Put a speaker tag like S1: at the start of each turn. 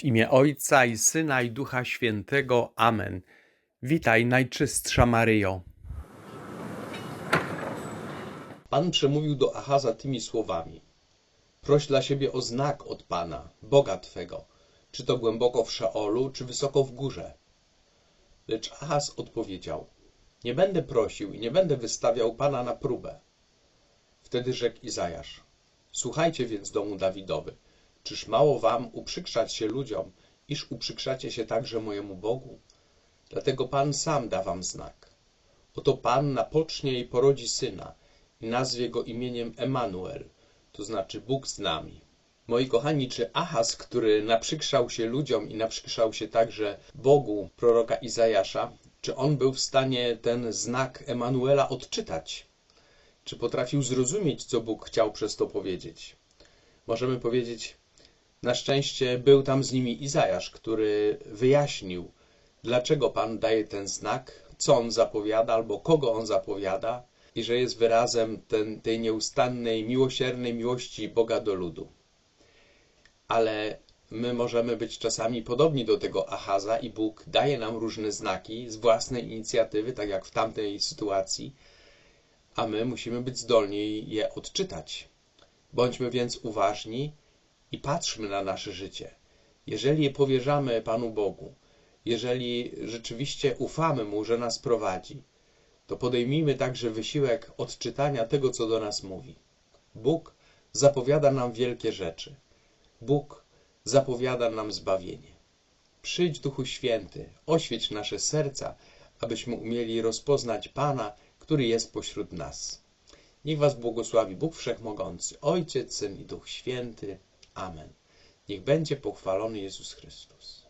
S1: W imię Ojca i Syna i Ducha Świętego. Amen. Witaj, Najczystsza Maryjo.
S2: Pan przemówił do Ahaza tymi słowami. Proś dla siebie o znak od Pana, Boga Twego, czy to głęboko w Szeolu, czy wysoko w górze. Lecz Ahaz odpowiedział, nie będę prosił i nie będę wystawiał Pana na próbę. Wtedy rzekł Izajasz, słuchajcie więc domu Dawidowy, czyż mało wam uprzykrzać się ludziom, iż uprzykrzacie się także mojemu Bogu? Dlatego Pan sam da wam znak. Oto Pan napocznie i porodzi syna i nazwie go imieniem Emanuel, to znaczy Bóg z nami. Moi kochani, czy Ahaz, który naprzykrzał się ludziom i naprzykrzał się także Bogu proroka Izajasza, czy on był w stanie ten znak Emanuela odczytać? Czy potrafił zrozumieć, co Bóg chciał przez to powiedzieć? Możemy powiedzieć, na szczęście był tam z nimi Izajasz, który wyjaśnił, dlaczego Pan daje ten znak, co on zapowiada albo kogo on zapowiada i że jest wyrazem ten, tej nieustannej, miłosiernej miłości Boga do ludu. Ale my możemy być czasami podobni do tego Ahaza i Bóg daje nam różne znaki z własnej inicjatywy, tak jak w tamtej sytuacji, a my musimy być zdolni je odczytać. Bądźmy więc uważni i patrzmy na nasze życie. Jeżeli je powierzamy Panu Bogu, jeżeli rzeczywiście ufamy Mu, że nas prowadzi, to podejmijmy także wysiłek odczytania tego, co do nas mówi. Bóg zapowiada nam wielkie rzeczy. Bóg zapowiada nam zbawienie. Przyjdź Duchu Święty, oświeć nasze serca, abyśmy umieli rozpoznać Pana, który jest pośród nas. Niech Was błogosławi Bóg Wszechmogący, Ojciec, Syn i Duch Święty. Amen. Niech będzie pochwalony Jezus Chrystus.